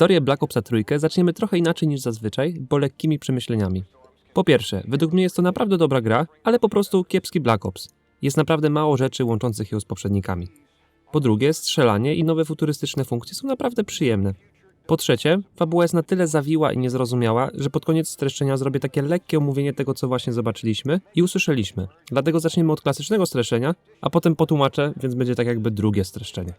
Historię Black Opsa trójkę zaczniemy trochę inaczej niż zazwyczaj, bo lekkimi przemyśleniami. Po pierwsze, według mnie jest to naprawdę dobra gra, ale po prostu kiepski Black Ops. Jest naprawdę mało rzeczy łączących ją z poprzednikami. Po drugie, strzelanie i nowe futurystyczne funkcje są naprawdę przyjemne. Po trzecie, fabuła jest na tyle zawiła i niezrozumiała, że pod koniec streszczenia zrobię takie lekkie omówienie tego, co właśnie zobaczyliśmy i usłyszeliśmy. Dlatego zaczniemy od klasycznego streszczenia, a potem potłumaczę, więc będzie tak jakby drugie streszczenie.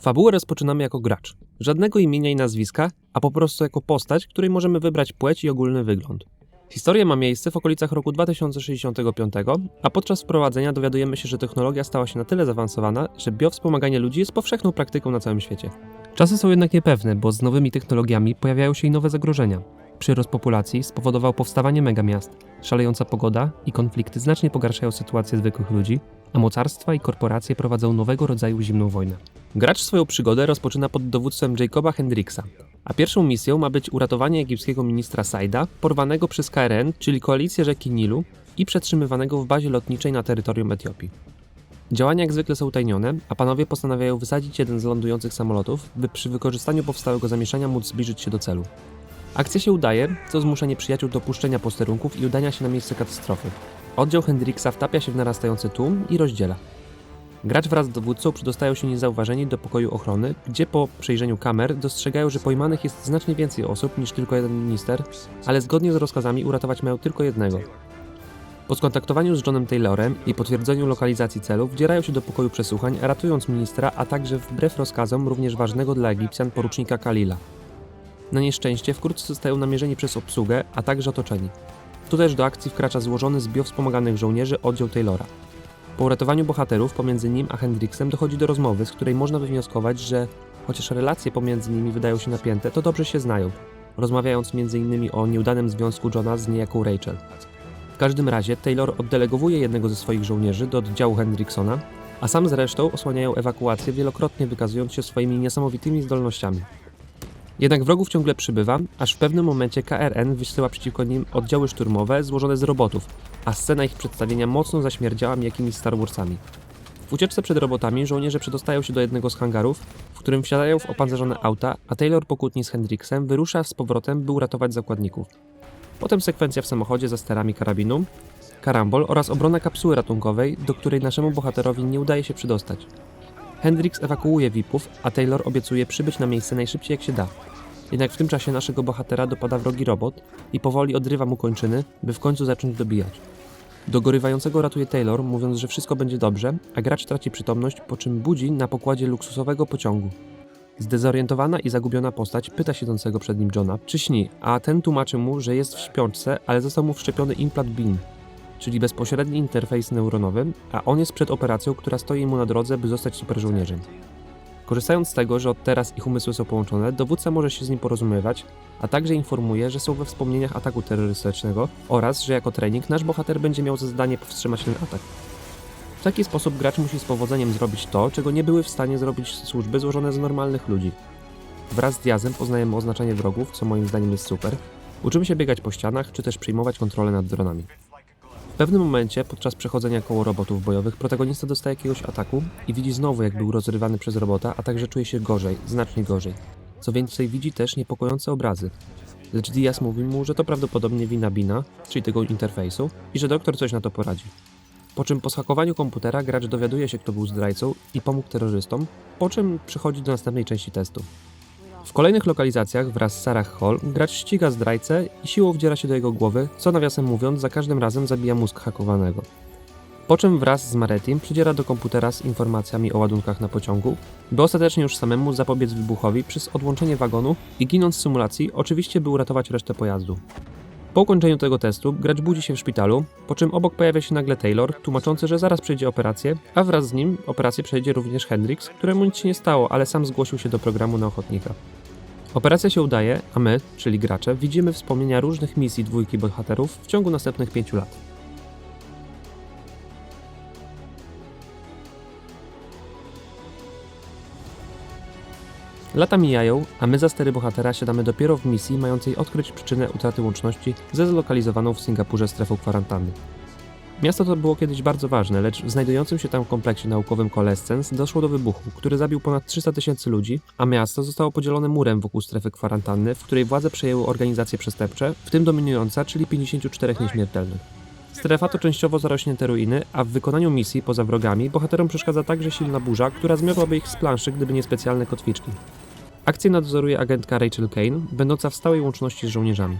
Fabułę rozpoczynamy jako gracz. Żadnego imienia i nazwiska, a po prostu jako postać, której możemy wybrać płeć i ogólny wygląd. Historia ma miejsce w okolicach roku 2065, a podczas wprowadzenia dowiadujemy się, że technologia stała się na tyle zaawansowana, że biowspomaganie ludzi jest powszechną praktyką na całym świecie. Czasy są jednak niepewne, bo z nowymi technologiami pojawiają się i nowe zagrożenia. Przyrost populacji spowodował powstawanie megamiast, szalejąca pogoda i konflikty znacznie pogarszają sytuację zwykłych ludzi, a mocarstwa i korporacje prowadzą nowego rodzaju zimną wojnę. Gracz swoją przygodę rozpoczyna pod dowództwem Jacoba Hendricksa, a pierwszą misją ma być uratowanie egipskiego ministra Saida, porwanego przez KRN, czyli koalicję rzeki Nilu i przetrzymywanego w bazie lotniczej na terytorium Etiopii. Działania jak zwykle są utajnione, a panowie postanawiają wysadzić jeden z lądujących samolotów, by przy wykorzystaniu powstałego zamieszania móc zbliżyć się do celu. Akcja się udaje, co zmusza nieprzyjaciół do opuszczenia posterunków i udania się na miejsce katastrofy. Oddział Hendricksa wtapia się w narastający tłum i rozdziela. Gracz wraz z dowódcą przedostają się niezauważeni do pokoju ochrony, gdzie po przejrzeniu kamer dostrzegają, że pojmanych jest znacznie więcej osób niż tylko jeden minister, ale zgodnie z rozkazami uratować mają tylko jednego. Po skontaktowaniu z Johnem Taylorem i potwierdzeniu lokalizacji celu wdzierają się do pokoju przesłuchań, ratując ministra, a także wbrew rozkazom również ważnego dla Egipcjan porucznika Kalila. Na nieszczęście wkrótce zostają namierzeni przez obsługę, a także otoczeni. Tu też do akcji wkracza złożony z biowspomaganych żołnierzy oddział Taylora. Po uratowaniu bohaterów pomiędzy nim a Hendricksem dochodzi do rozmowy, z której można wywnioskować, że chociaż relacje pomiędzy nimi wydają się napięte, to dobrze się znają, rozmawiając m.in. o nieudanym związku Johna z niejaką Rachel. W każdym razie Taylor oddelegowuje jednego ze swoich żołnierzy do oddziału Hendricksona, a sam z resztą osłaniają ewakuację, wielokrotnie wykazując się swoimi niesamowitymi zdolnościami. Jednak wrogów ciągle przybywa, aż w pewnym momencie KRN wysyła przeciwko nim oddziały szturmowe złożone z robotów, a scena ich przedstawienia mocno zaśmierdziała mi jakimiś Star Warsami. W ucieczce przed robotami żołnierze przedostają się do jednego z hangarów, w którym wsiadają w opancerzone auta, a Taylor po kłótni z Hendricksem wyrusza z powrotem, by uratować zakładników. Potem sekwencja w samochodzie za sterami karabinu, karambol oraz obrona kapsuły ratunkowej, do której naszemu bohaterowi nie udaje się przydostać. Hendricks ewakuuje VIP-ów, a Taylor obiecuje przybyć na miejsce najszybciej jak się da. Jednak w tym czasie naszego bohatera dopada wrogi robot i powoli odrywa mu kończyny, by w końcu zacząć dobijać. Dogorywającego ratuje Taylor, mówiąc, że wszystko będzie dobrze, a gracz traci przytomność, po czym budzi na pokładzie luksusowego pociągu. Zdezorientowana i zagubiona postać pyta siedzącego przed nim Johna, czy śni, a ten tłumaczy mu, że jest w śpiączce, ale został mu wszczepiony implant BIN, czyli bezpośredni interfejs neuronowy, a on jest przed operacją, która stoi mu na drodze, by zostać superżołnierzem. Korzystając z tego, że od teraz ich umysły są połączone, dowódca może się z nim porozumiewać, a także informuje, że są we wspomnieniach ataku terrorystycznego oraz, że jako trening nasz bohater będzie miał za zadanie powstrzymać ten atak. W taki sposób gracz musi z powodzeniem zrobić to, czego nie były w stanie zrobić służby złożone z normalnych ludzi. Wraz z Diazem poznajemy oznaczanie wrogów, co moim zdaniem jest super. Uczymy się biegać po ścianach, czy też przyjmować kontrolę nad dronami. Pewnym momencie, podczas przechodzenia koło robotów bojowych, protagonista dostaje jakiegoś ataku i widzi znowu, jak był rozrywany przez robota, a także czuje się gorzej, znacznie gorzej. Co więcej, widzi też niepokojące obrazy. Lecz Diaz mówi mu, że to prawdopodobnie wina Bina, czyli tego interfejsu, i że doktor coś na to poradzi. Po czym po schakowaniu komputera gracz dowiaduje się, kto był zdrajcą i pomógł terrorystom, po czym przechodzi do następnej części testu. W kolejnych lokalizacjach wraz z Sarah Hall gracz ściga zdrajcę i siłą wdziera się do jego głowy, co nawiasem mówiąc za każdym razem zabija mózg hakowanego. Po czym wraz z Maretim przydziera do komputera z informacjami o ładunkach na pociągu, by ostatecznie już samemu zapobiec wybuchowi przez odłączenie wagonu i ginąc z symulacji, oczywiście by uratować resztę pojazdu. Po ukończeniu tego testu gracz budzi się w szpitalu, po czym obok pojawia się nagle Taylor, tłumaczący, że zaraz przejdzie operację, a wraz z nim operację przejdzie również Hendrix, któremu nic się nie stało, ale sam zgłosił się do programu na ochotnika. Operacja się udaje, a my, czyli gracze, widzimy wspomnienia różnych misji dwójki bohaterów w ciągu następnych pięciu lat. Lata mijają, a my za stery bohatera siadamy dopiero w misji mającej odkryć przyczynę utraty łączności ze zlokalizowaną w Singapurze strefą kwarantanny. Miasto to było kiedyś bardzo ważne, lecz w znajdującym się tam kompleksie naukowym Kolescens doszło do wybuchu, który zabił ponad 300 tysięcy ludzi, a miasto zostało podzielone murem wokół strefy kwarantanny, w której władze przejęły organizacje przestępcze, w tym dominująca, czyli 54 nieśmiertelnych. Strefa to częściowo zarośnięte ruiny, a w wykonaniu misji poza wrogami bohaterom przeszkadza także silna burza, która zmiotłaby ich z planszy, gdyby nie specjalne kotwiczki. Akcję nadzoruje agentka Rachel Kane, będąca w stałej łączności z żołnierzami.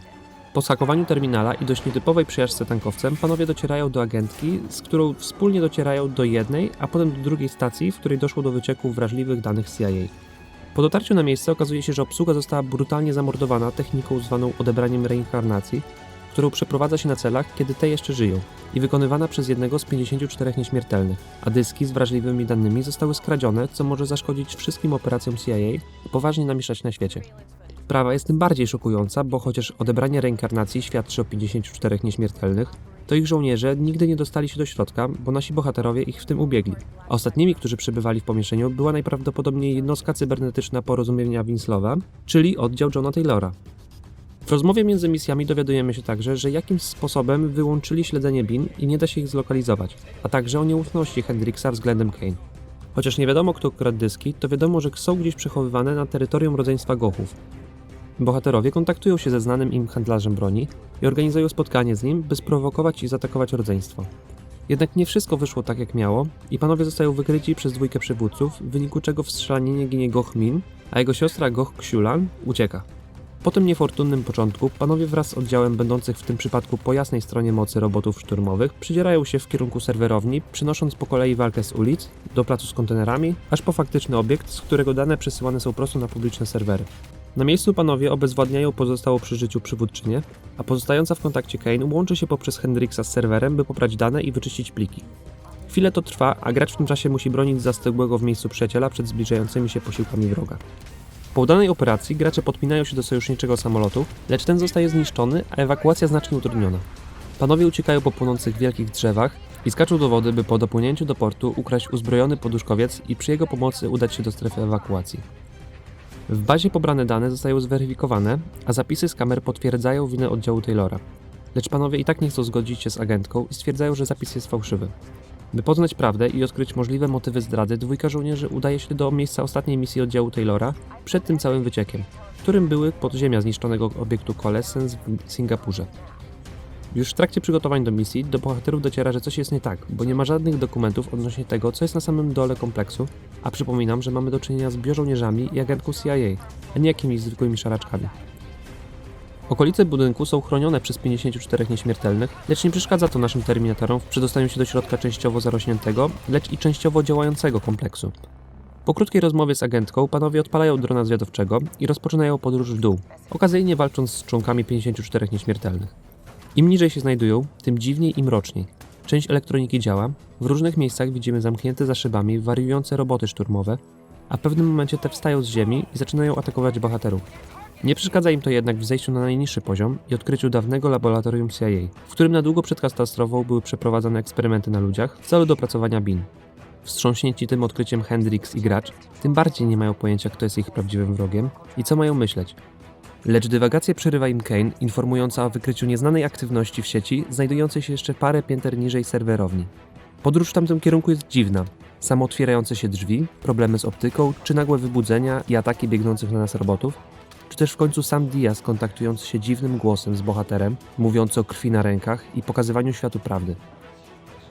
Po skakowaniu terminala i dość nietypowej przejażdżce tankowcem panowie docierają do agentki, z którą wspólnie docierają do jednej, a potem do drugiej stacji, w której doszło do wycieku wrażliwych danych CIA. Po dotarciu na miejsce okazuje się, że obsługa została brutalnie zamordowana techniką zwaną odebraniem reinkarnacji, którą przeprowadza się na celach, kiedy te jeszcze żyją i wykonywana przez jednego z 54 nieśmiertelnych, a dyski z wrażliwymi danymi zostały skradzione, co może zaszkodzić wszystkim operacjom CIA i poważnie namieszać na świecie. Sprawa jest tym bardziej szokująca, bo chociaż odebranie reinkarnacji świadczy o 54 nieśmiertelnych, to ich żołnierze nigdy nie dostali się do środka, bo nasi bohaterowie ich w tym ubiegli. Ostatnimi, którzy przebywali w pomieszczeniu, była najprawdopodobniej jednostka cybernetyczna porozumienia Winslowa, czyli oddział Johna Taylora. W rozmowie między misjami dowiadujemy się także, że jakimś sposobem wyłączyli śledzenie BIN i nie da się ich zlokalizować, a także o nieufności Hendrixa względem Kane. Chociaż nie wiadomo kto kradł dyski, to wiadomo, że są gdzieś przechowywane na terytorium rodzeństwa Gochów. Bohaterowie kontaktują się ze znanym im handlarzem broni i organizują spotkanie z nim, by sprowokować i zaatakować rodzeństwo. Jednak nie wszystko wyszło tak jak miało i panowie zostają wykryci przez dwójkę przywódców, w wyniku czego w strzelaninie ginie Goch Min, a jego siostra Goch Xiulan ucieka. Po tym niefortunnym początku panowie wraz z oddziałem będących w tym przypadku po jasnej stronie mocy robotów szturmowych przydzierają się w kierunku serwerowni, przynosząc po kolei walkę z ulic, do placu z kontenerami, aż po faktyczny obiekt, z którego dane przesyłane są prosto na publiczne serwery. Na miejscu panowie obezwładniają pozostałą przy życiu przywódczynię, a pozostająca w kontakcie Kane łączy się poprzez Hendrixa z serwerem, by poprać dane i wyczyścić pliki. Chwilę to trwa, a gracz w tym czasie musi bronić zastygłego w miejscu przyjaciela przed zbliżającymi się posiłkami wroga. Po udanej operacji gracze podpinają się do sojuszniczego samolotu, lecz ten zostaje zniszczony, a ewakuacja znacznie utrudniona. Panowie uciekają po płonących wielkich drzewach i skaczą do wody, by po dopłynięciu do portu ukraść uzbrojony poduszkowiec i przy jego pomocy udać się do strefy ewakuacji. W bazie pobrane dane zostają zweryfikowane, a zapisy z kamer potwierdzają winę oddziału Taylora. Lecz panowie i tak nie chcą zgodzić się z agentką i stwierdzają, że zapis jest fałszywy. By poznać prawdę i odkryć możliwe motywy zdrady, dwójka żołnierzy udaje się do miejsca ostatniej misji oddziału Taylora przed tym całym wyciekiem, którym były podziemia zniszczonego obiektu Coalescence w Singapurze. Już w trakcie przygotowań do misji do bohaterów dociera, że coś jest nie tak, bo nie ma żadnych dokumentów odnośnie tego, co jest na samym dole kompleksu, a przypominam, że mamy do czynienia z biożołnierzami i agentką CIA, a nie jakimiś zwykłymi szaraczkami. Okolice budynku są chronione przez 54 nieśmiertelnych, lecz nie przeszkadza to naszym terminatorom w przedostaniu się do środka częściowo zarośniętego, lecz i częściowo działającego kompleksu. Po krótkiej rozmowie z agentką panowie odpalają drona zwiadowczego i rozpoczynają podróż w dół, okazyjnie walcząc z członkami 54 nieśmiertelnych. Im niżej się znajdują, tym dziwniej i mroczniej. Część elektroniki działa, w różnych miejscach widzimy zamknięte za szybami wariujące roboty szturmowe, a w pewnym momencie te wstają z ziemi i zaczynają atakować bohaterów. Nie przeszkadza im to jednak w zejściu na najniższy poziom i odkryciu dawnego laboratorium CIA, w którym na długo przed katastrofą były przeprowadzane eksperymenty na ludziach w celu dopracowania bin. Wstrząśnięci tym odkryciem Hendrix i gracz, tym bardziej nie mają pojęcia, kto jest ich prawdziwym wrogiem i co mają myśleć. Lecz dywagację przerywa im Kane, informująca o wykryciu nieznanej aktywności w sieci, znajdującej się jeszcze parę pięter niżej serwerowni. Podróż w tamtym kierunku jest dziwna. Samo otwierające się drzwi, problemy z optyką, czy nagłe wybudzenia i ataki biegnących na nas robotów, czy też w końcu sam Diaz kontaktujący się dziwnym głosem z bohaterem, mówiący o krwi na rękach i pokazywaniu światu prawdy.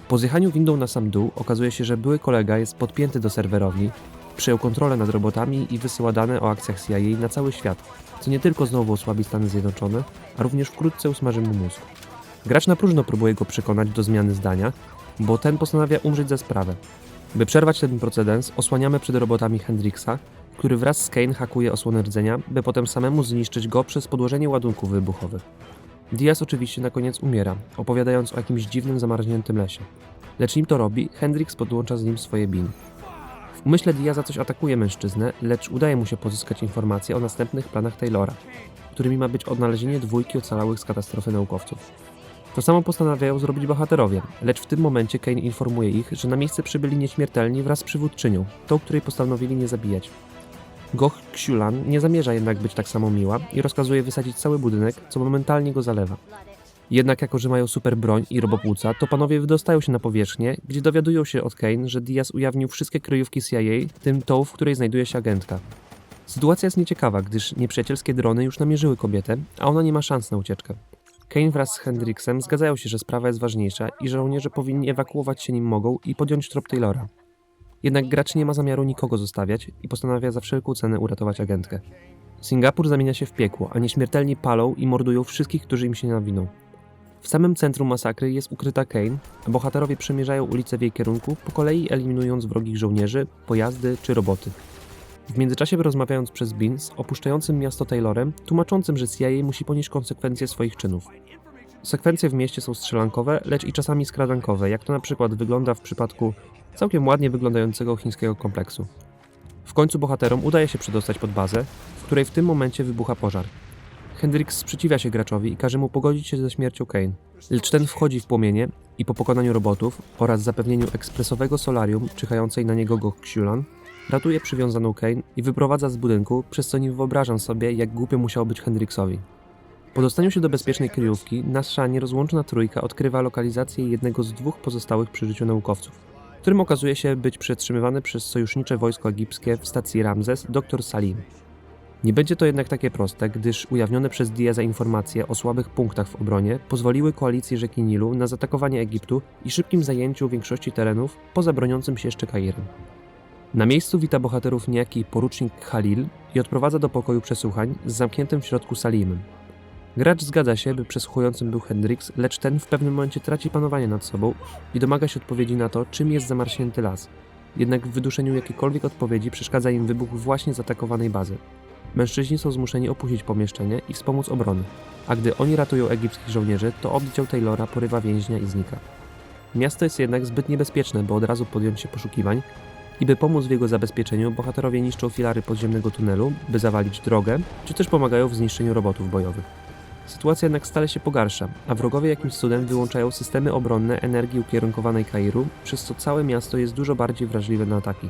Po zjechaniu windą na sam dół okazuje się, że były kolega jest podpięty do serwerowni, przejął kontrolę nad robotami i wysyła dane o akcjach CIA na cały świat, co nie tylko znowu osłabi Stany Zjednoczone, a również wkrótce usmaży mu mózg. Gracz na próżno próbuje go przekonać do zmiany zdania, bo ten postanawia umrzeć za sprawę. By przerwać ten procedens, osłaniamy przed robotami Hendrixa, który wraz z Kane hakuje osłonę rdzenia, by potem samemu zniszczyć go przez podłożenie ładunków wybuchowych. Diaz oczywiście na koniec umiera, opowiadając o jakimś dziwnym zamarzniętym lesie. Lecz nim to robi, Hendrix podłącza z nim swoje bin. Umyśle Diaza coś atakuje mężczyznę, lecz udaje mu się pozyskać informacje o następnych planach Taylora, którymi ma być odnalezienie dwójki ocalałych z katastrofy naukowców. To samo postanawiają zrobić bohaterowie, lecz w tym momencie Kane informuje ich, że na miejsce przybyli nieśmiertelni wraz z przywódczynią, tą, której postanowili nie zabijać. Goch Xiulan nie zamierza jednak być tak samo miła i rozkazuje wysadzić cały budynek, co momentalnie go zalewa. Jednak jako, że mają super broń i robopłuca, to panowie wydostają się na powierzchnię, gdzie dowiadują się od Kane, że Diaz ujawnił wszystkie kryjówki CIA, w tym tą, w której znajduje się agentka. Sytuacja jest nieciekawa, gdyż nieprzyjacielskie drony już namierzyły kobietę, a ona nie ma szans na ucieczkę. Kane wraz z Hendricksem zgadzają się, że sprawa jest ważniejsza i że żołnierze powinni ewakuować się nim mogą i podjąć trop Taylora. Jednak gracz nie ma zamiaru nikogo zostawiać i postanawia za wszelką cenę uratować agentkę. Singapur zamienia się w piekło, a nieśmiertelni palą i mordują wszystkich, którzy im się nawiną. W samym centrum masakry jest ukryta Kane, a bohaterowie przemierzają ulice w jej kierunku, po kolei eliminując wrogich żołnierzy, pojazdy czy roboty. W międzyczasie rozmawiając przez Bean z opuszczającym miasto Taylorem, tłumaczącym, że CIA musi ponieść konsekwencje swoich czynów. Sekwencje w mieście są strzelankowe, lecz i czasami skradankowe, jak to na przykład wygląda w przypadku całkiem ładnie wyglądającego chińskiego kompleksu. W końcu bohaterom udaje się przedostać pod bazę, w której w tym momencie wybucha pożar. Hendrix sprzeciwia się graczowi i każe mu pogodzić się ze śmiercią Kane, lecz ten wchodzi w płomienie i po pokonaniu robotów oraz zapewnieniu ekspresowego solarium czyhającej na niego go ratuje przywiązaną Kane i wyprowadza z budynku, przez co nie wyobrażam sobie, jak głupio musiało być Hendrixowi. Po dostaniu się do bezpiecznej kryjówki, nasza nierozłączna trójka odkrywa lokalizację jednego z dwóch pozostałych przy życiu naukowców, którym okazuje się być przetrzymywany przez sojusznicze wojsko egipskie w stacji Ramzes dr Salim. Nie będzie to jednak takie proste, gdyż ujawnione przez Diaza informacje o słabych punktach w obronie pozwoliły koalicji rzeki Nilu na zaatakowanie Egiptu i szybkim zajęciu większości terenów poza broniącym się jeszcze Kairem. Na miejscu wita bohaterów niejaki porucznik Khalil i odprowadza do pokoju przesłuchań z zamkniętym w środku Salimem. Gracz zgadza się, by przesłuchującym był Hendrix, lecz ten w pewnym momencie traci panowanie nad sobą i domaga się odpowiedzi na to, czym jest zamarznięty las. Jednak w wyduszeniu jakiejkolwiek odpowiedzi przeszkadza im wybuch właśnie zaatakowanej bazy. Mężczyźni są zmuszeni opuścić pomieszczenie i wspomóc obrony, a gdy oni ratują egipskich żołnierzy, to oddział Taylora porywa więźnia i znika. Miasto jest jednak zbyt niebezpieczne, by od razu podjąć się poszukiwań i by pomóc w jego zabezpieczeniu, bohaterowie niszczą filary podziemnego tunelu, by zawalić drogę, czy też pomagają w zniszczeniu robotów bojowych. Sytuacja jednak stale się pogarsza, a wrogowie jakimś cudem wyłączają systemy obronne energii ukierunkowanej Kairu, przez co całe miasto jest dużo bardziej wrażliwe na ataki.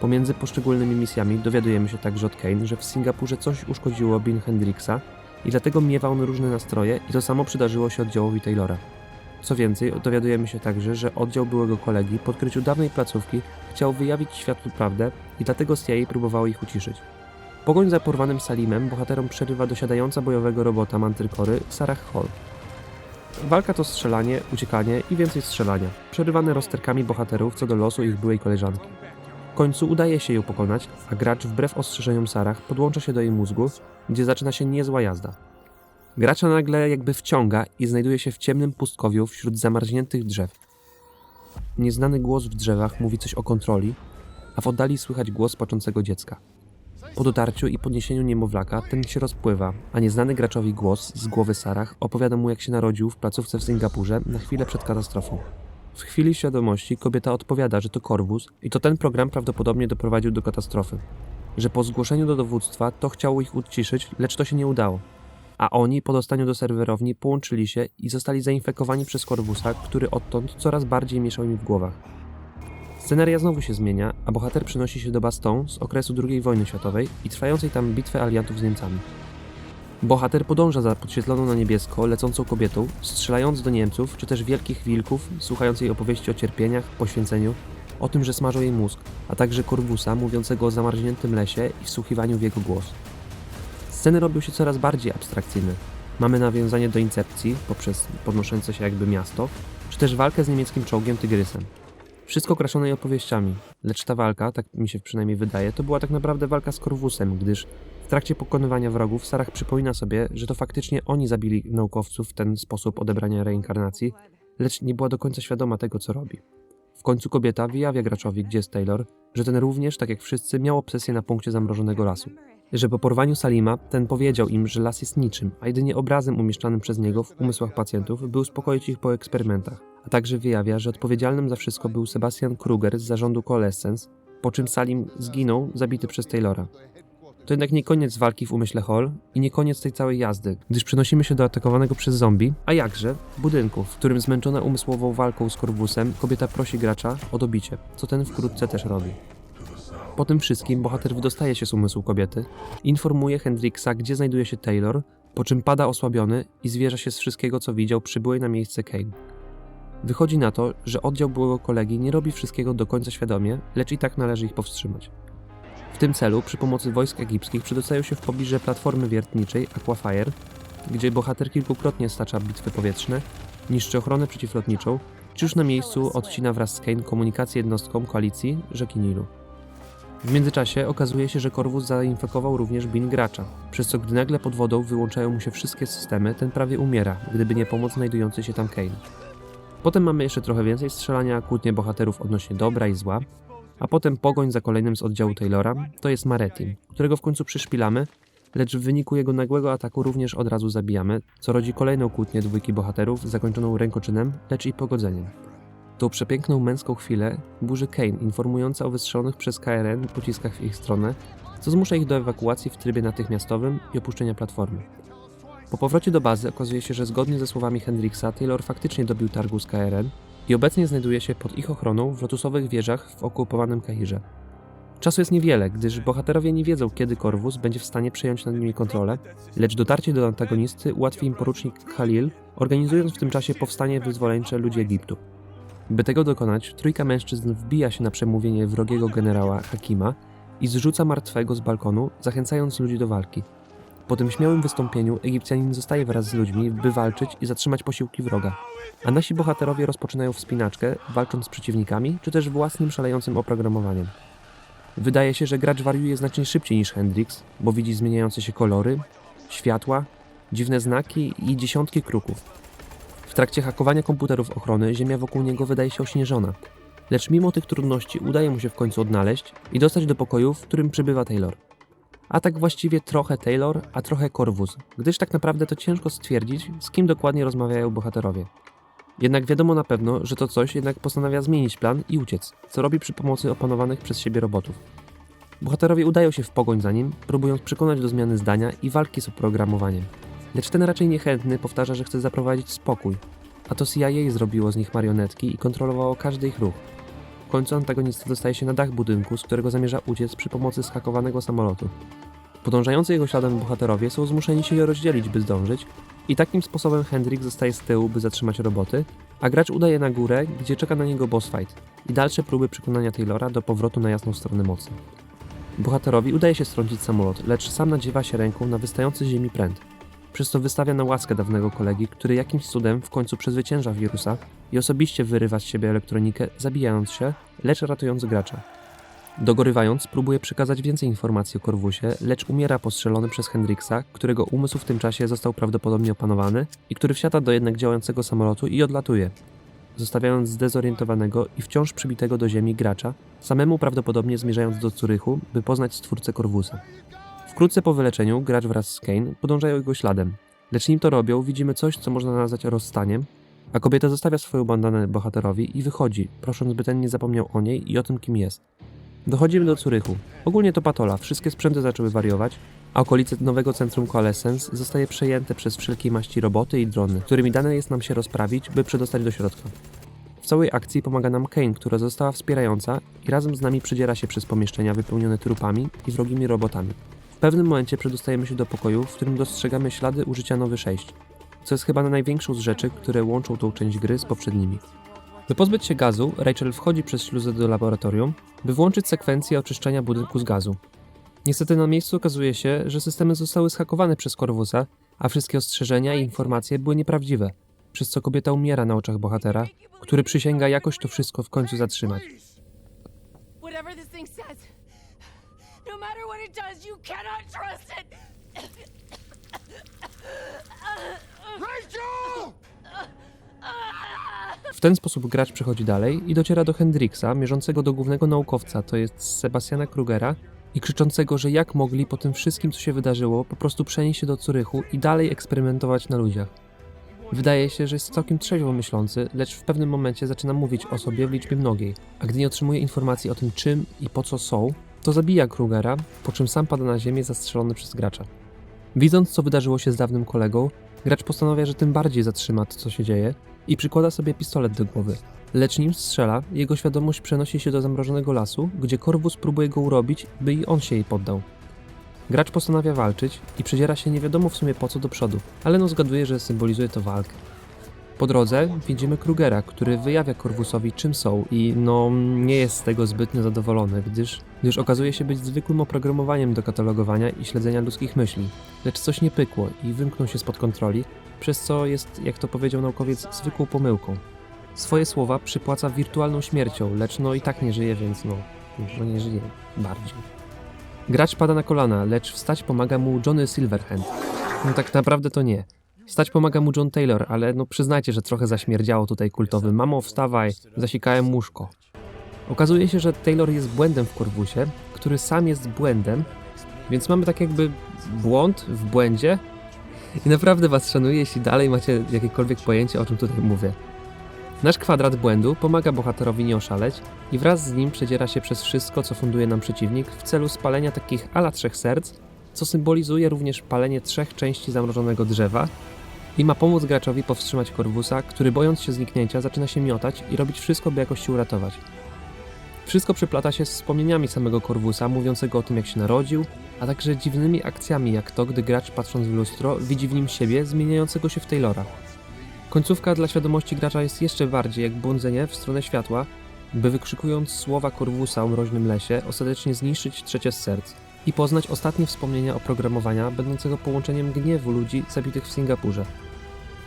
Pomiędzy poszczególnymi misjami dowiadujemy się także od Kane, że w Singapurze coś uszkodziło Bin Hendrixa i dlatego miewa on różne nastroje i to samo przydarzyło się oddziałowi Taylora. Co więcej, dowiadujemy się także, że oddział byłego kolegi po odkryciu dawnej placówki chciał wyjawić światu prawdę i dlatego CIA próbowało ich uciszyć. Pogoń za porwanym Salimem bohaterom przerywa dosiadająca bojowego robota Mantrykory Sarah Hall. Walka to strzelanie, uciekanie i więcej strzelania, przerywane rozterkami bohaterów co do losu ich byłej koleżanki. W końcu udaje się ją pokonać, a gracz wbrew ostrzeżeniom Sarah podłącza się do jej mózgu, gdzie zaczyna się niezła jazda. Gracza nagle jakby wciąga i znajduje się w ciemnym pustkowiu wśród zamarzniętych drzew. Nieznany głos w drzewach mówi coś o kontroli, a w oddali słychać głos płaczącego dziecka. Po dotarciu i podniesieniu niemowlaka ten się rozpływa, a nieznany graczowi głos z głowy Sarah opowiada mu jak się narodził w placówce w Singapurze na chwilę przed katastrofą. W chwili świadomości kobieta odpowiada, że to Corvus i to ten program prawdopodobnie doprowadził do katastrofy. Że po zgłoszeniu do dowództwa to chciało ich uciszyć, lecz to się nie udało. A oni po dostaniu do serwerowni połączyli się i zostali zainfekowani przez Corvusa, który odtąd coraz bardziej mieszał im w głowach. Sceneria znowu się zmienia, a bohater przenosi się do Baston z okresu II wojny światowej i trwającej tam bitwy aliantów z Niemcami. Bohater podąża za podświetloną na niebiesko, lecącą kobietą, strzelając do Niemców, czy też wielkich wilków, słuchając jej opowieści o cierpieniach, poświęceniu, o tym, że smażą jej mózg, a także Corvusa mówiącego o zamarzniętym lesie i wsłuchiwaniu w jego głos. Sceny robią się coraz bardziej abstrakcyjne. Mamy nawiązanie do incepcji poprzez podnoszące się jakby miasto, czy też walkę z niemieckim czołgiem Tygrysem. Wszystko kraszone opowieściami, lecz ta walka, tak mi się przynajmniej wydaje, to była tak naprawdę walka z Corvusem, gdyż w trakcie pokonywania wrogów Sarah przypomina sobie, że to faktycznie oni zabili naukowców w ten sposób odebrania reinkarnacji, lecz nie była do końca świadoma tego, co robi. W końcu kobieta wyjawia graczowi, gdzie jest Taylor, że ten również, tak jak wszyscy, miał obsesję na punkcie zamrożonego lasu. Że po porwaniu Salima ten powiedział im, że las jest niczym, a jedynie obrazem umieszczanym przez niego w umysłach pacjentów, by uspokoić ich po eksperymentach. A także wyjawia, że odpowiedzialnym za wszystko był Sebastian Kruger z zarządu Coalescence, po czym Salim zginął, zabity przez Taylora. To jednak nie koniec walki w umyśle Hall i nie koniec tej całej jazdy, gdyż przenosimy się do atakowanego przez zombie, a jakże budynku, w którym zmęczona umysłową walką z Corvusem kobieta prosi gracza o dobicie, co ten wkrótce też robi. Po tym wszystkim bohater wydostaje się z umysłu kobiety, informuje Hendrixa, gdzie znajduje się Taylor po czym pada osłabiony i zwierza się z wszystkiego, co widział przybyłej na miejsce Kane. Wychodzi na to, że oddział byłego kolegi nie robi wszystkiego do końca świadomie, lecz i tak należy ich powstrzymać. W tym celu przy pomocy wojsk egipskich przedostają się w pobliże platformy wiertniczej Aquafire, gdzie bohater kilkukrotnie stacza bitwy powietrzne, niszczy ochronę przeciwlotniczą, czy już na miejscu odcina wraz z Kane komunikację jednostkom koalicji rzeki Nilu. W międzyczasie okazuje się, że Korwus zainfekował również bin gracza, przez co gdy nagle pod wodą wyłączają mu się wszystkie systemy, ten prawie umiera, gdyby nie pomoc znajdujący się tam Kane. Potem mamy jeszcze trochę więcej strzelania, kłótnie bohaterów odnośnie dobra i zła, a potem pogoń za kolejnym z oddziału Taylora, to jest Maretin, którego w końcu przyszpilamy, lecz w wyniku jego nagłego ataku również od razu zabijamy, co rodzi kolejną kłótnię dwójki bohaterów zakończoną rękoczynem, lecz i pogodzeniem. Tą przepiękną męską chwilę burzy Kane informująca o wystrzelonych przez KRN pociskach w ich stronę, co zmusza ich do ewakuacji w trybie natychmiastowym i opuszczenia platformy. Po powrocie do bazy okazuje się, że zgodnie ze słowami Hendrixa, Taylor faktycznie dobił targu z KRN i obecnie znajduje się pod ich ochroną w lotusowych wieżach w okupowanym Kairze. Czasu jest niewiele, gdyż bohaterowie nie wiedzą, kiedy Korwus będzie w stanie przejąć nad nimi kontrolę, lecz dotarcie do antagonisty ułatwi im porucznik Khalil, organizując w tym czasie powstanie wyzwoleńcze ludzi Egiptu. By tego dokonać, trójka mężczyzn wbija się na przemówienie wrogiego generała Hakima i zrzuca martwego z balkonu, zachęcając ludzi do walki. Po tym śmiałym wystąpieniu Egipcjanin zostaje wraz z ludźmi, by walczyć i zatrzymać posiłki wroga. A nasi bohaterowie rozpoczynają wspinaczkę, walcząc z przeciwnikami, czy też własnym szalejącym oprogramowaniem. Wydaje się, że gracz wariuje znacznie szybciej niż Hendrix, bo widzi zmieniające się kolory, światła, dziwne znaki i dziesiątki kruków. W trakcie hakowania komputerów ochrony ziemia wokół niego wydaje się ośnieżona. Lecz mimo tych trudności udaje mu się w końcu odnaleźć i dostać do pokoju, w którym przybywa Taylor. A tak właściwie trochę Taylor, a trochę Corvus, gdyż tak naprawdę to ciężko stwierdzić, z kim dokładnie rozmawiają bohaterowie. Jednak wiadomo na pewno, że to coś jednak postanawia zmienić plan i uciec, co robi przy pomocy opanowanych przez siebie robotów. Bohaterowie udają się w pogoń za nim, próbując przekonać do zmiany zdania i walki z oprogramowaniem. Lecz ten raczej niechętny powtarza, że chce zaprowadzić spokój, a to CIA zrobiło z nich marionetki i kontrolowało każdy ich ruch. W końcu antagonista dostaje się na dach budynku, z którego zamierza uciec przy pomocy skakowanego samolotu. Podążający jego śladem bohaterowie są zmuszeni się rozdzielić, by zdążyć, i takim sposobem Hendrik zostaje z tyłu, by zatrzymać roboty, a gracz udaje na górę, gdzie czeka na niego boss fight i dalsze próby przekonania Taylora do powrotu na jasną stronę mocy. Bohaterowi udaje się strącić samolot, lecz sam nadziewa się ręką na wystający z ziemi pręt. Przez to wystawia na łaskę dawnego kolegi, który jakimś cudem w końcu przezwycięża wirusa i osobiście wyrywa z siebie elektronikę, zabijając się, lecz ratując gracza. Dogorywając, próbuje przekazać więcej informacji o Korwusie, lecz umiera postrzelony przez Hendrixa, którego umysł w tym czasie został prawdopodobnie opanowany i który wsiada do jednak działającego samolotu i odlatuje, zostawiając zdezorientowanego i wciąż przybitego do ziemi gracza, samemu prawdopodobnie zmierzając do Curychu, by poznać stwórcę Korwusa. Wkrótce po wyleczeniu gracz wraz z Kane podążają jego śladem, lecz nim to robią, widzimy coś, co można nazwać rozstaniem, a kobieta zostawia swoją bandanę bohaterowi i wychodzi, prosząc, by ten nie zapomniał o niej i o tym, kim jest. Dochodzimy do Curychu. Ogólnie to patola, wszystkie sprzęty zaczęły wariować, a okolice nowego centrum Coalescence zostaje przejęte przez wszelkiej maści roboty i drony, którymi dane jest nam się rozprawić, by przedostać do środka. W całej akcji pomaga nam Kane, która została wspierająca i razem z nami przedziera się przez pomieszczenia wypełnione trupami i wrogimi robotami. W pewnym momencie przedostajemy się do pokoju, w którym dostrzegamy ślady użycia nowy 6, co jest chyba największą z rzeczy, które łączą tą część gry z poprzednimi. By pozbyć się gazu, Rachel wchodzi przez śluzę do laboratorium, by włączyć sekwencję oczyszczenia budynku z gazu. Niestety na miejscu okazuje się, że systemy zostały zhakowane przez Corvusa, a wszystkie ostrzeżenia i informacje były nieprawdziwe, przez co kobieta umiera na oczach bohatera, który przysięga jakoś to wszystko w końcu zatrzymać. Matter what it does, you cannot trust it. W ten sposób gracz przechodzi dalej i dociera do Hendrixa, mierzącego do głównego naukowca, to jest Sebastiana Krugera, i krzyczącego, że jak mogli po tym wszystkim, co się wydarzyło, po prostu przenieść się do Curychu i dalej eksperymentować na ludziach. Wydaje się, że jest całkiem trzeźwo myślący, lecz w pewnym momencie zaczyna mówić o sobie w liczbie mnogiej, a gdy nie otrzymuje informacji o tym czym i po co są, to zabija Krugera, po czym sam pada na ziemię zastrzelony przez gracza. Widząc, co wydarzyło się z dawnym kolegą, gracz postanawia, że tym bardziej zatrzyma to, co się dzieje i przykłada sobie pistolet do głowy. Lecz nim strzela, jego świadomość przenosi się do zamrożonego lasu, gdzie Korwus próbuje go urobić, by i on się jej poddał. Gracz postanawia walczyć i przedziera się nie wiadomo w sumie po co do przodu, ale no zgaduje, że symbolizuje to walkę. Po drodze widzimy Krugera, który wyjawia Korwusowi czym są i no nie jest z tego zbytnio zadowolony, gdyż, gdyż okazuje się być zwykłym oprogramowaniem do katalogowania i śledzenia ludzkich myśli. Lecz coś nie pykło i wymknął się spod kontroli, przez co jest, jak to powiedział naukowiec, zwykłą pomyłką. Swoje słowa przypłaca wirtualną śmiercią, lecz no i tak nie żyje, więc no, no nie żyje bardziej. Gracz pada na kolana, lecz wstać pomaga mu Johnny Silverhand. No tak naprawdę to nie. Wstać pomaga mu John Taylor, ale no przyznajcie, że trochę zaśmierdziało tutaj kultowym. Mamo, wstawaj, zasikałem łóżko. Okazuje się, że Taylor jest błędem w Korwusie, który sam jest błędem, więc mamy tak jakby błąd w błędzie i naprawdę was szanuję, jeśli dalej macie jakiekolwiek pojęcie, o czym tutaj mówię. Nasz kwadrat błędu pomaga bohaterowi nie oszaleć i wraz z nim przedziera się przez wszystko, co funduje nam przeciwnik w celu spalenia takich ala trzech serc, co symbolizuje również palenie trzech części zamrożonego drzewa i ma pomóc graczowi powstrzymać Korwusa, który bojąc się zniknięcia zaczyna się miotać i robić wszystko, by jakoś się uratować. Wszystko przyplata się z wspomnieniami samego Korwusa, mówiącego o tym, jak się narodził, a także dziwnymi akcjami, jak to, gdy gracz patrząc w lustro widzi w nim siebie zmieniającego się w Taylora. Końcówka dla świadomości gracza jest jeszcze bardziej jak błądzenie w stronę światła, by wykrzykując słowa Korwusa o mroźnym lesie, ostatecznie zniszczyć trzecie z serc i poznać ostatnie wspomnienia oprogramowania będącego połączeniem gniewu ludzi zabitych w Singapurze.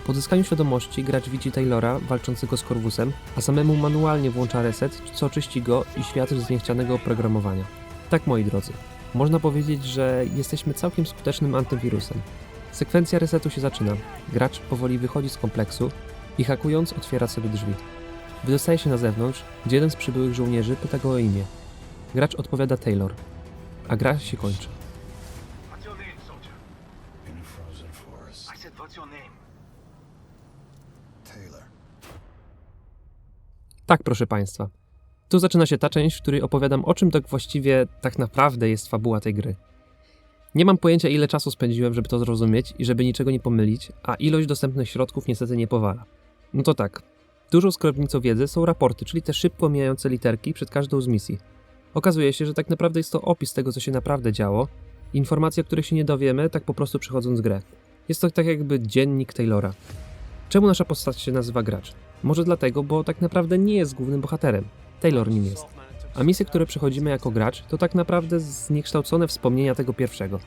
Po uzyskaniu świadomości gracz widzi Taylora walczącego z Korwusem, a samemu manualnie włącza reset, co oczyści go i świat z niechcianego oprogramowania. Tak moi drodzy, można powiedzieć, że jesteśmy całkiem skutecznym antywirusem. Sekwencja resetu się zaczyna. Gracz powoli wychodzi z kompleksu i hakując otwiera sobie drzwi. Wydostaje się na zewnątrz, gdzie jeden z przybyłych żołnierzy pyta go o imię. Gracz odpowiada Taylor, a gra się kończy. What's your name, soldier? In a frozen forest. I said, what's your name? Tak, proszę Państwa. Tu zaczyna się ta część, w której opowiadam o czym tak właściwie tak naprawdę jest fabuła tej gry. Nie mam pojęcia ile czasu spędziłem, żeby to zrozumieć i żeby niczego nie pomylić, a ilość dostępnych środków niestety nie powala. No to tak. Dużą skarbnicą wiedzy są raporty, czyli te szybko mijające literki przed każdą z misji. Okazuje się, że tak naprawdę jest to opis tego, co się naprawdę działo, informacje, których się nie dowiemy, tak po prostu przechodząc grę. Jest to tak jakby dziennik Taylora. Czemu nasza postać się nazywa gracz? Może dlatego, bo tak naprawdę nie jest głównym bohaterem. Taylor nim jest. A misje, które przechodzimy jako gracz, to tak naprawdę zniekształcone wspomnienia tego pierwszego.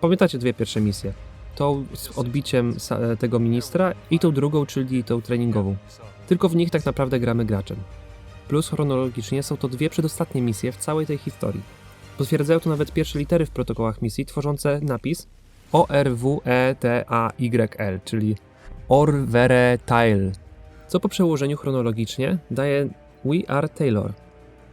Pamiętacie dwie pierwsze misje? Tą z odbiciem tego ministra i tą drugą, czyli tą treningową. Tylko w nich tak naprawdę gramy graczem. Plus chronologicznie są to dwie przedostatnie misje w całej tej historii. Potwierdzają to nawet pierwsze litery w protokołach misji, tworzące napis ORWETAYL, czyli Orveretail, co po przełożeniu chronologicznie daje We Are Taylor.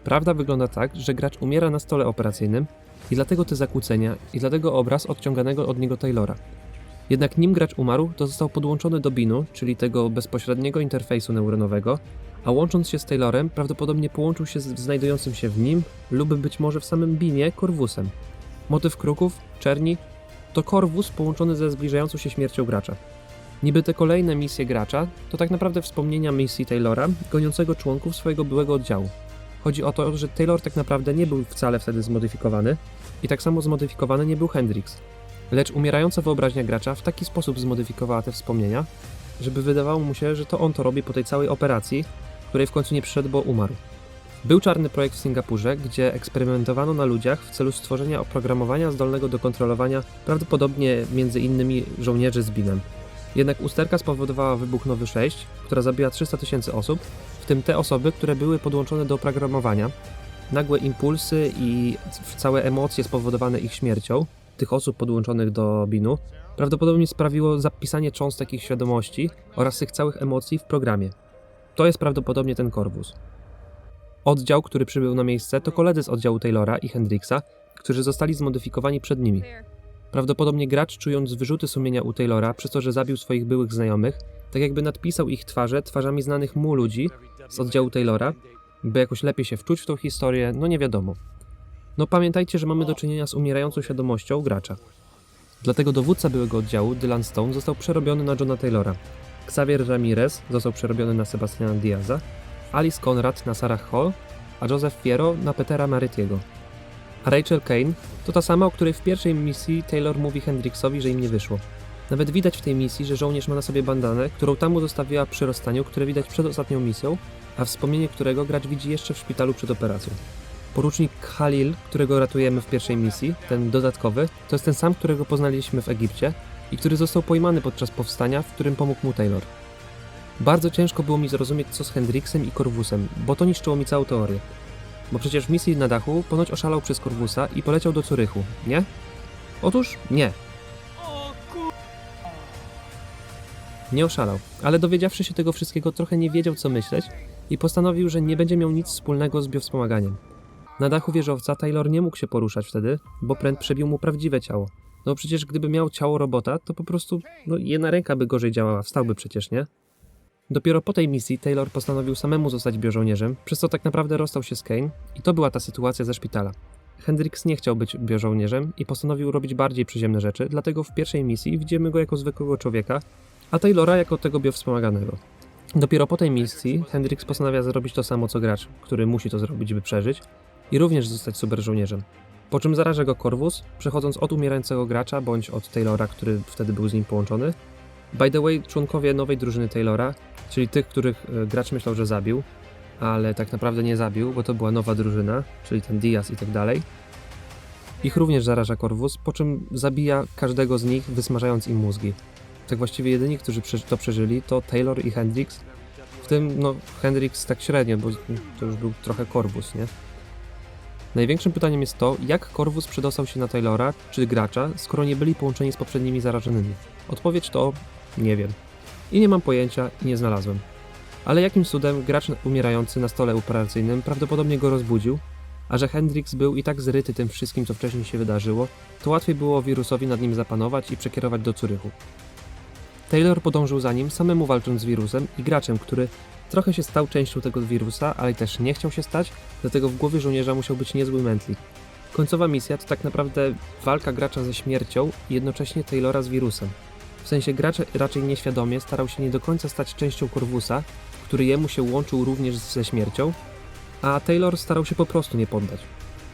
Prawda wygląda tak, że gracz umiera na stole operacyjnym i dlatego te zakłócenia i dlatego obraz odciąganego od niego Taylora. Jednak nim gracz umarł, to został podłączony do BINu, czyli tego bezpośredniego interfejsu neuronowego, a łącząc się z Taylorem, prawdopodobnie połączył się z znajdującym się w nim lub być może w samym BINie Korwusem. Motyw kruków, czerni, to Korwus połączony ze zbliżającą się śmiercią gracza. Niby te kolejne misje gracza to tak naprawdę wspomnienia misji Taylora goniącego członków swojego byłego oddziału. Chodzi o to, że Taylor tak naprawdę nie był wcale wtedy zmodyfikowany i tak samo zmodyfikowany nie był Hendrix. Lecz umierająca wyobraźnia gracza w taki sposób zmodyfikowała te wspomnienia, żeby wydawało mu się, że to on to robi po tej całej operacji, której w końcu nie przyszedł, bo umarł. Był czarny projekt w Singapurze, gdzie eksperymentowano na ludziach w celu stworzenia oprogramowania zdolnego do kontrolowania prawdopodobnie między innymi żołnierzy z binem. Jednak usterka spowodowała wybuch Nowy 6, która zabiła 300 tysięcy osób, w tym te osoby, które były podłączone do oprogramowania. Nagłe impulsy i całe emocje spowodowane ich śmiercią, tych osób podłączonych do binu, prawdopodobnie sprawiło zapisanie cząstek ich świadomości oraz tych całych emocji w programie. To jest prawdopodobnie ten Corvus. Oddział, który przybył na miejsce, to koledzy z oddziału Taylora i Hendrixa, którzy zostali zmodyfikowani przed nimi. Prawdopodobnie gracz, czując wyrzuty sumienia u Taylora przez to, że zabił swoich byłych znajomych, tak jakby nadpisał ich twarze twarzami znanych mu ludzi z oddziału Taylora, by jakoś lepiej się wczuć w tą historię, no nie wiadomo. No pamiętajcie, że mamy do czynienia z umierającą świadomością gracza. Dlatego dowódca byłego oddziału, Dylan Stone, został przerobiony na Johna Taylora. Xavier Ramirez został przerobiony na Sebastiana Diaza, Alice Conrad na Sarah Hall, a Joseph Fiero na Petera Maretiego. Rachel Kane to ta sama, o której w pierwszej misji Taylor mówi Hendrixowi, że im nie wyszło. Nawet widać w tej misji, że żołnierz ma na sobie bandanę, którą tam mu zostawiła przy rozstaniu, które widać przed ostatnią misją, a wspomnienie którego gracz widzi jeszcze w szpitalu przed operacją. Porucznik Khalil, którego ratujemy w pierwszej misji, ten dodatkowy, to jest ten sam, którego poznaliśmy w Egipcie i który został pojmany podczas powstania, w którym pomógł mu Taylor. Bardzo ciężko było mi zrozumieć, co z Hendrixem i Corvusem, bo to niszczyło mi całą teorię. Bo przecież w misji na dachu ponoć oszalał przez Corvusa i poleciał do Curychu, nie? Otóż nie. Nie oszalał, ale dowiedziawszy się tego wszystkiego, trochę nie wiedział, co myśleć i postanowił, że nie będzie miał nic wspólnego z biowspomaganiem. Na dachu wieżowca Taylor nie mógł się poruszać wtedy, bo pręd przebił mu prawdziwe ciało. No przecież gdyby miał ciało robota, to po prostu no, jedna ręka by gorzej działała, wstałby przecież, nie? Dopiero po tej misji Taylor postanowił samemu zostać biożołnierzem, przez co tak naprawdę rozstał się z Kane i to była ta sytuacja ze szpitala. Hendrix nie chciał być biożołnierzem i postanowił robić bardziej przyziemne rzeczy, dlatego w pierwszej misji widzimy go jako zwykłego człowieka, a Taylora jako tego biowspomaganego. Dopiero po tej misji Hendrix postanawia zrobić to samo co gracz, który musi to zrobić, by przeżyć i również zostać super żołnierzem. Po czym zaraża go Corvus, przechodząc od umierającego gracza bądź od Taylora, który wtedy był z nim połączony. By the way, członkowie nowej drużyny Taylora, czyli tych, których e, gracz myślał, że zabił, ale tak naprawdę nie zabił, bo to była nowa drużyna, czyli ten Diaz i tak dalej. Ich również zaraża Corvus, po czym zabija każdego z nich, wysmażając im mózgi. Tak właściwie jedyni, którzy to przeżyli, to Taylor i Hendrix. W tym, no, Hendrix tak średnio, bo to już był trochę Corvus, nie? Największym pytaniem jest to, jak Corvus przedostał się na Taylora czy gracza, skoro nie byli połączeni z poprzednimi zarażonymi. Odpowiedź to nie wiem. I nie mam pojęcia i nie znalazłem. Ale jakim cudem gracz umierający na stole operacyjnym prawdopodobnie go rozbudził, a że Hendrix był i tak zryty tym wszystkim, co wcześniej się wydarzyło, to łatwiej było wirusowi nad nim zapanować i przekierować do Curychu. Taylor podążył za nim, samemu walcząc z wirusem i graczem, który trochę się stał częścią tego wirusa, ale też nie chciał się stać, dlatego w głowie żołnierza musiał być niezły mętlik. Końcowa misja to tak naprawdę walka gracza ze śmiercią i jednocześnie Taylora z wirusem. W sensie gracz raczej nieświadomie starał się nie do końca stać częścią Corvusa, który jemu się łączył również ze śmiercią, a Taylor starał się po prostu nie poddać.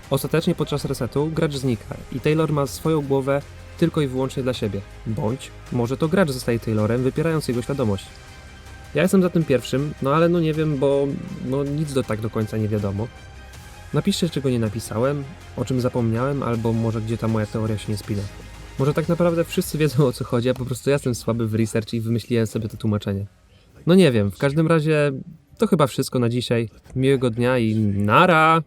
Ostatecznie podczas resetu gracz znika i Taylor ma swoją głowę tylko i wyłącznie dla siebie. Bądź może to gracz zostaje Taylorem, wypierając jego świadomość. Ja jestem za tym pierwszym, no ale no nie wiem, bo no nic do tak do końca nie wiadomo. Napiszcie, czego nie napisałem, o czym zapomniałem, albo może gdzie ta moja teoria się nie spina. Może tak naprawdę wszyscy wiedzą o co chodzi, a po prostu ja jestem słaby w research i wymyśliłem sobie to tłumaczenie. No nie wiem, w każdym razie to chyba wszystko na dzisiaj. Miłego dnia i nara!